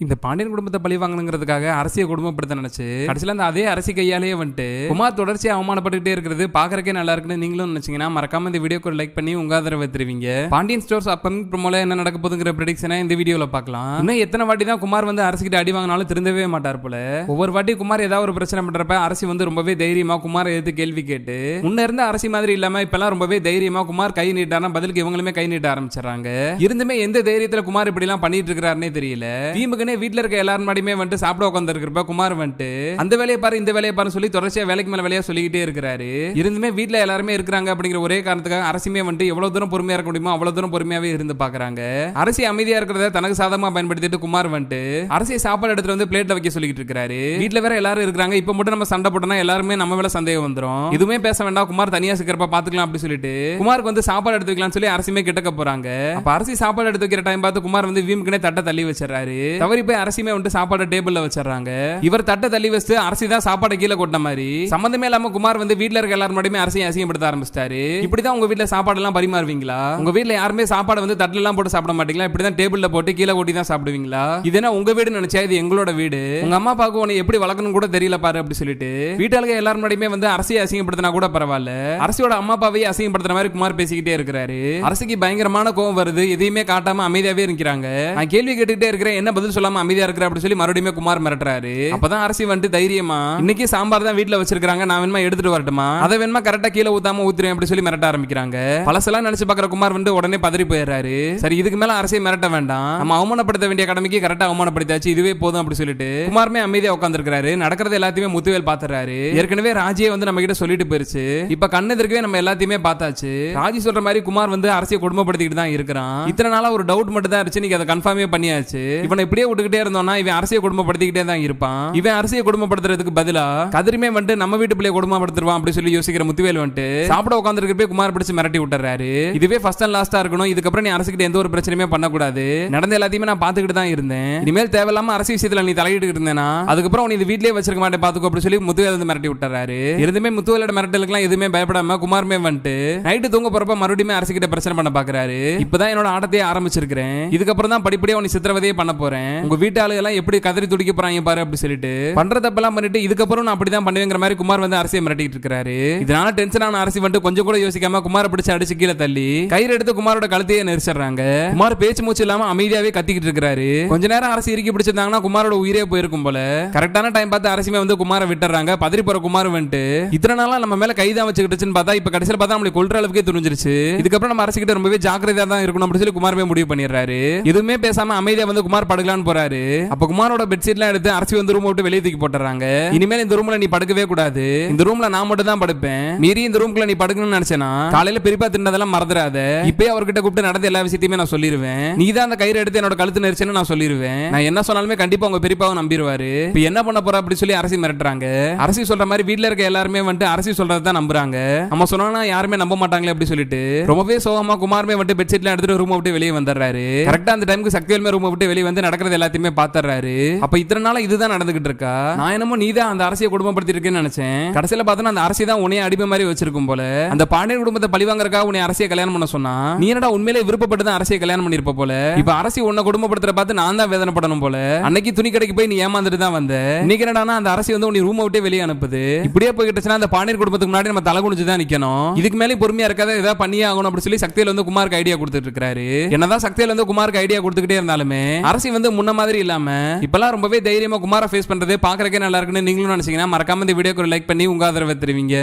இந்த பாண்டியன் குடும்பத்தை பழி வாங்கணுங்கிறதுக்காக அரசியை குடும்பப்படுத்த நினைச்சு கடைசியில் அந்த அதே அரசி கையாலேயே வந்துட்டு குமார் தொடர்ச்சியா அவமானப்பட்டுகிட்டே இருக்கிறது பாக்குறக்கே நல்லா இருக்குன்னு நீங்களும் நினைச்சீங்கன்னா மறக்காம இந்த வீடியோக்கு லைக் பண்ணி உங்க ஆதரவை தருவீங்க. பாண்டியன் ஸ்டோர்ஸ் அப்பமிங் ப்ரோமோல என்ன நடக்க போதுங்கிற ப்ரெடிக்ஷனை இந்த வீடியோவில் பார்க்கலாம். இன்னும் எத்தனை வாட்டி தான் குமார் வந்து அரசிக்கிட்ட அடி வாங்கினாலும் திருந்தவே மாட்டார் போல. ஒவ்வொரு வாட்டி குமார் ஏதாவது ஒரு பிரச்சனை பண்றப்ப அரசி வந்து ரொம்பவே தைரியமா குமார் எதிர்த்து கேள்வி கேட்டு முன்ன இருந்த அரசி மாதிரி இல்லாம இப்பெல்லாம் ரொம்பவே தைரியமா குமார் கை நீட்டாரா பதிலுக்கு இவங்களுமே கை நீட்ட ஆரம்பிச்சிடறாங்க. இருந்துமே எந்த தைரியத்துல குமார் இப்படி எல்லாம் பண்ணிட்டு இருக்கிறாருன்னே தெரியல. தீமுகனே வீட்டில் இருக்க எல்லாரும் முன்னாடியுமே வந்துட்டு சாப்பிட உட்காந்துருக்கிறப்ப குமார் வந்துட்டு அந்த வேலையை பாரு இந்த வேலையை பாருன்னு சொல்லி தொடர்ச்சியாக வேலைக்கு மேல வேலையாக சொல்லிக்கிட்டே இருக்கிறாரு. இருந்துமே வீட்டில் எல்லாருமே இருக்கிறாங்க அப்படிங்கிற ஒரே காரணத்துக்காக அரசுமே வந்துட்டு எவ்வளவு தூரம் பொறுமையாக இருக்க முடியுமோ அவ்வளவு தூரம் பொறுமையாகவே இருந்து பார்க்குறாங்க அரசி அமைதியா இருக்கிறத தனக்கு சாதகமா பயன்படுத்திட்டு குமார் வந்துட்டு அரசியை சாப்பாடு எடுத்துட்டு வந்து பிளேட்டில் வைக்க சொல்லிட்டு இருக்காரு வீட்ல வேற எல்லாரும் இருக்கிறாங்க. இப்ப மட்டும் நம்ம சண்டை போட்டோம்னா எல்லாருமே நம்ம மேல சந்தேகம் வந்துரும். இதுவுமே பேச வேண்டாம். குமார் தனியா சிக்கிறப்ப பாத்துக்கலாம் அப்படி சொல்லிட்டு குமாருக்கு வந்து சாப்பாடு எடுத்து வைக்கலாம்னு சொல்லி அரசுமே கிட்டக்க போறாங்க. அப்போ அரசி சாப்பாடு எடுத்து வைக்கிற டைம் பார்த்து குமார் வந்து வீமுக்குனே தட்டை தள்ளி வச்சிடறாரு. தவறி போய் அரசியுமே வந்துட்டு சாப்பாடு டேபிள்ல வச்சிடறாங்க. இவர் தட்டை தள்ளி வச்சு அரசி தான் சாப்பாடு கீழே கொட்ட மாதிரி. சம்பந்தமே இல்லாம குமார் வந்து வீட்டுல இருக்க எல்லாரும் மட்டுமே அரசியை அசிங்கப்படுத்த ஆரம்பிச்சிட்டாரு. இப்படிதான் உங்க வீட்டுல சாப்பாடு எல்லாம் பரிமாறுவீங்களா? உங்க வீட்டுல யாருமே சாப்பாடு வந்து தட்டுல எல்லாம் போட்டு சாப்பிட மாட்டீங்களா? இப்படிதான் டேபிள்ல போட்டு கீழே கொட்டி தான் சாப்பிடுவீங்களா? இது என்ன உங்க வீடு நினைச்சா இது எங்களோட வீடு. உங்க அம்மா அப்பாவுக்கு உன்னை எப்படி வளர்க்கணும் கூட தெரியல பாரு அப்படி சொல்லிட்டு. வீட்டாளுங்க எல்லாரும் முன்னாடியுமே வந்து அரசியை அசிங்கப்படுத்தினா கூட பரவாயில்ல. அரசியோட அம்மா அப்பாவையே அசிங்கப்படுத்துற மாதிரி குமார் பேசிக்கிட்டே இருக்கிறாரு. அரசுக்கு பயங்கரமான கோவம் வருது. எதையுமே காட்டாம அமைதியாவே இருக்கிறாங்க. நான் கேள்வி கேட்டுக்கிட்டே இருக்கிறேன். என்ன பதில் சொல்லாம அமைதியா இருக்கிற அப்படி சொல்லி மறுபடியும் குமார் மிரட்டுறாரு. அப்பதான் அரசி வந்துட்டு தைரியமா? இன்னைக்கு சாம்பார் தான் வீட்ல வச்சிருக்காங்க நான் வேணுமா எடுத்துட்டு வரட்டுமா? அதை வேணுமா கரெக்டா கீழே ஊத்தாம ஊத்துறேன் அப்படி சொல்லி மிரட்ட ஆரம்பிக்கிறாங்க. பழசெல்லாம் நினைச்சு பாக்குற குமார் வந்து உடனே பதறி போயிடுறாரு. சரி இதுக்கு மேல அரசியை மிரட்ட வேண்டாம். நம்ம அவமானப்படுத்த வேண்டிய கடமைக்கு கரெக்டா அவமானப்படுத்தாச்சு இதுவே போதும் அப்படி சொல்லிட்டு. குமாருமே அமைதியா உட்காந்துருக்காரு நடக்கிறது எல்லாத்தையுமே முத்துவேல் பாத்துறாரு. ஏற்கனவே ராஜியே வந்து நம்ம கிட்ட சொல்லிட்டு போயிருச்சு. இப்ப கண்ணு எதிர்க்கவே நம்ம எல்லாத்தையுமே பார்த்தாச்சு. ராஜி சொல்ற மாதிரி குமார் வந்து அரசியை குடும்பப்படுத்திக்கிட்டு தான் இருக்கிறான். இத்தனை நாளா ஒரு டவுட் மட்டும் தான் இருந்துச்சு. நீங்க அதை கன்ஃபார்மே பண்ணியாச்சு. இவனை இப்படியே விட்டுக்கிட்டே இருந்தோம்னா இவன் அரசியை குடும்பப்படுத்திக்கிட்டே தான் இருப்பான். இவன் அரசியை குடும்பப்படுத்துறதுக்கு பதிலா கதிரிமே வந்துட்டு நம்ம வீட்டு பிள்ளைய குடும்பப்படுத்துவான் அப்படி சொல்லி யோசிக்கிற முத்துவேல் வந்துட்டு சாப்பிட உட்காந்துருக்கப்பே குமார் பிடிச்சு மிரட்டி விட்டுறாரு. இதுவே ஃபர்ஸ்ட் அண்ட் லாஸ்டா இருக்கணும். இதுக்கப்புறம் நீ அரசுக்கிட்ட எந்த ஒரு பிரச்சனையுமே பண்ணக்கூடாது. நடந்த எல்லாத்தையுமே நான் பாத்துக்கிட்டு தான் இருந்தேன். இனிமேல் தேவையில்லாம அரசு விஷயத்துல நீ தலையிட்டு இருந்தேனா? அதுக்கப்புறம் உன் இது வீட்லயே வச்சிருக்க மாட்டேன் பாத்துக்கோ அப்படி சொல்லி முத்துவேல் வந்து மிரட்டி விட்டுறாரு. இருந்துமே முத்துவேலோட மிரட்டலுக்குலாம் எதுவுமே பயப்படாம குமார்மே வந்துட்டு நைட்டு தூங்க போறப்ப மறுபடியும் அரசு பிரச்சனை பண்ண பாக்குறாரு. இப்பதான் என்னோட ஆட்டத்தையே ஆரம்பிச்சிருக்கிறேன். இதுக்கப்புறம் தான் படிப்படியா உன்னை சித்திரவதையே பண்ண போறேன். உங்க வீட்டு எல்லாம் எப்படி கதறி துடிக்க போறாங்க பாரு அப்படி சொல்லிட்டு. பண்ற தப்பெல்லாம் பண்ணிட்டு இதுக்கப்புறம் நான் அப்படிதான் பண்ணுவேங்கிற மாதிரி குமார் வந்து அரசியை மிரட்டிட்டு இருக்காரு இதனால டென்ஷன் ஆன அரசி வந்து கொஞ்சம் கூட யோசிக்காம குமார் பிடிச்சு அடிச்சு கீழே தள்ளி கயிறு எடுத்து குமாரோட கழுத்தையே நெரிச்சிடுறாங்க. குமார் பேச்சு மூச்சு இல்லாம அமைதியாவே கத்திக்கிட்டு இருக்காரு கொஞ்ச நேரம் அரசு இறுக்கி பிடிச்சிருந்தாங்கன்னா குமாரோட உயிரே போயிருக்கும் போல. கரெக்டான டைம் பார்த்து அரசுமே வந்து குமாரை விட்டுறாங்க பதறி போற குமார் வந்துட்டு. இத்தனை நாளா நம்ம மேல கைதான் வச்சுக்கிட்டுச்சுன்னு பார்த்தா இப்ப கடைசியில் பார்த்தா நம்மளுக்கு கொள்ற அளவுக்கே துணிஞ்சிருச்சு. இதுக்கப்புறம் நம்ம அரசு கிட்ட ரொம்பவே ஜாக்கிரதையா தான் இருக்கணும் அப்படின்னு சொல்லி குமாரமே முடிவு பண்ணிடுறாரு. எதுவுமே பேசாம அமைதியா வந்து குமார் படுக்கலான்னு போறாரு. அப்ப குமாரோட பெட்ஷீட் எல்லாம் எடுத்து அரசி வந்து ரூம் விட்டு வெளியே தூக்கி போட்டுறாங்க. இனிமேல் இந்த ரூம்ல நீ படுக்கவே கூடாது. இந்த ரூம்ல நான் மட்டும் தான் படுப்பேன். மீறி இந்த ரூம்குள்ள நீ படுக்கணும்னு நினைச்சேனா? காலையில பெரியப்பா தின்னதெல்லாம் மறந்துடாத இப்பயே அவர்கிட்ட கூப்பிட்டு நடந்த எல்லா விஷயத்தையுமே நான் சொல்லிடுவேன் நீ தான் அந்த கயிறு எடுத்து என்னோட கழுத்து நெரிச்சேன்னு நான் சொல்லிடுவேன் நான் என்ன சொன்னாலுமே கண்டிப்பா உங்க பெரியப்பாவை நம்பிடுவாரு இப்ப என்ன பண்ண போற அப்படி சொல்லி அரசி மிரட்டுறாங்க. அரசி சொல்ற மாதிரி வீட்டுல இருக்க எல்லாருமே வந்துட்டு அரசி சொல்றதை தான் நம்புறாங்க. நம்ம சொன்னா யாருமே நம்ப மாட்டாங்களே அப்படி சொல்லிட்டு ரொம்பவே சோகமா குமாருமே வந்துட்டு பெட்ஷீட்லாம் எடுத்துட்டு ரூம் விட்டு வெளியே வந்துடுறாரு. கரெக்டா அந்த டைமுக்கு சக்திவேல்மே ரூம் விட்டு வெளியே வந்து நடக்கிறது எல்லாத்தையுமே பாத்துறாரு. அப்ப இத்தனை நாளா இதுதான் நடந்துகிட்டு இருக்கா? நான் என்னமோ நீ தான் அந்த அரசியை குடும்பப்படுத்தி இருக்கேன்னு நினைச்சேன். கடைசியில பார்த்தா அந்த அரசி தான் உனைய அடிமை மாதிரி வச்சிருக்கும் போல. அந்த பாண்டியன் குடும்பத்தை பழிவாங்கறக்காக உன்னை அரசியை கல்யாணம் பண்ண சொன்னா நீ என்னடா உண்மையிலே விருப்பப்பட்டு தான் அரசியை கல்யாணம் பண்ணிருப்ப போல? இப்ப அரசி உன்னை குடும்பப்படுத்துற பார்த்து நான் தான் வேதனைப்படணும் போல. அன்னைக்கு துணி கடைக்கு போய் நீ ஏமாந்துட்டு தான் வந்த. இன்னைக்கு என்னடானா அந்த அரசி வந்து உன்னை ரூம் விட்டே வெளியே அனுப்புது. இப்படியே போய்கிட்டுச்சுன்னா அந்த பாண்டியர் குடும்பத்துக்கு முன்னாடி நம்ம தலை குனிஞ்சு தான் நிக்கணும். இதுக்கு மேலே பொறுமையா இருக்காத ஏதாவது பண்ணியே ஆகணும் அப்படின்னு சொல்லி சக்தியில வந்து குமாருக்கு ஐடியா கொடுத்துட்டு இருக்காரு என்னதான் சக்தியில வந்து குமாருக்கு ஐடியா கொடுத்துக்கிட்டே இருந்தாலுமே அரசி வந்து முன்ன மாதிரி இல்லாம இப்பெல்லாம் ரொம்பவே தைரியமா குமார ஃபேஸ் பண்றது பாக்குறக்கே நல்லா இருக்குன்னு நீங்களும் நினைச்சீங்கன்னா மறக்காம இந்த வீடியோக்கு லைக் பண்ணி உங்க ஆதரவை தெரிவிங்க.